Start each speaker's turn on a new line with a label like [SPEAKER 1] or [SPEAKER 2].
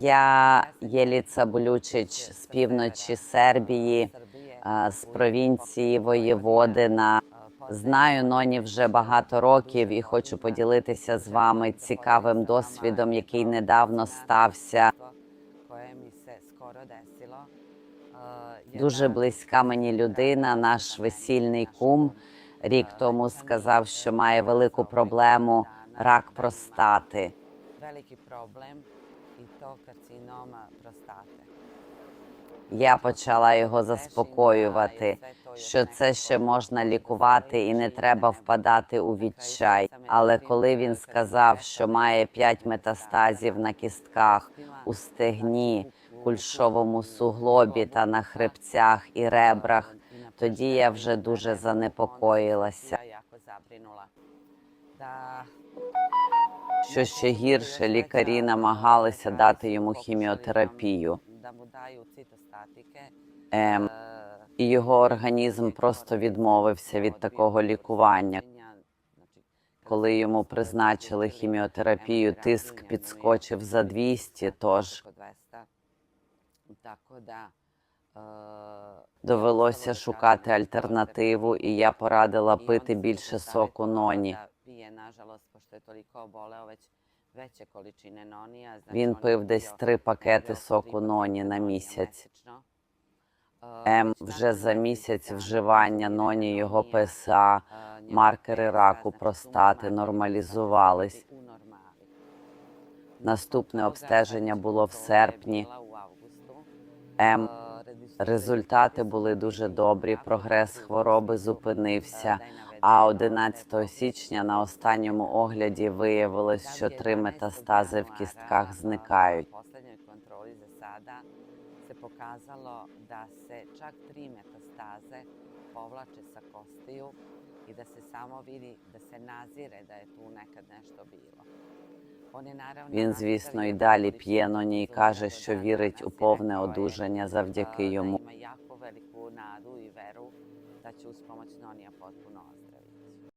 [SPEAKER 1] Я Єліца Булючич з півночі Сербії, а, з провінції Воєводина. Знаю Ноні вже багато років і хочу поділитися з вами цікавим досвідом, який недавно стався. Дуже близька мені людина, наш весільний кум. Рік тому сказав, що має велику проблему рак простати.
[SPEAKER 2] I to karcinoma prostate.
[SPEAKER 1] Я почала його заспокоювати, що це ще можна лікувати і не треба впадати у відчай. Але коли він сказав, що має п'ять метастазів на кістках, у стегні, кульшовому суглобі та на хребцях і ребрах, тоді я вже дуже занепокоїлася. Що ще гірше, лікарі намагалися дати йому хіміотерапію. Ем,
[SPEAKER 2] e,
[SPEAKER 1] і його організм просто відмовився від такого лікування. Коли йому призначили хіміотерапію, тиск підскочив за 200, тож
[SPEAKER 2] oko 200. Tako da e,
[SPEAKER 1] довелося шукати альтернативу, і я порадила пити більше соку ноні.
[SPEAKER 2] Pije, nažalost, pošto je toliko oboleo već veće količine nonija. Znači
[SPEAKER 1] Він
[SPEAKER 2] je
[SPEAKER 1] пив десь три пакети соку ноні на місяць. Ем,
[SPEAKER 2] Е,
[SPEAKER 1] вже за місяць вживання ноні його ПСА,
[SPEAKER 2] е,
[SPEAKER 1] маркери раку простати нормалізувались. Наступне обстеження було в
[SPEAKER 2] je
[SPEAKER 1] серпні.
[SPEAKER 2] bila
[SPEAKER 1] Ем,
[SPEAKER 2] Е,
[SPEAKER 1] результати були дуже добрі. Прогрес хвороби зупинився. А 11 січня на останньому огляді виявилось, що три метастази в кістках зникають.
[SPEAKER 2] Pokazalo da se čak tri metastaze povlače sa kostiju i da se samo vidi da se nazire da je tu nekad nešto bilo.
[SPEAKER 1] Він, звісно, і далі п'є ноні і каже, що вірить у повне одужання завдяки йому.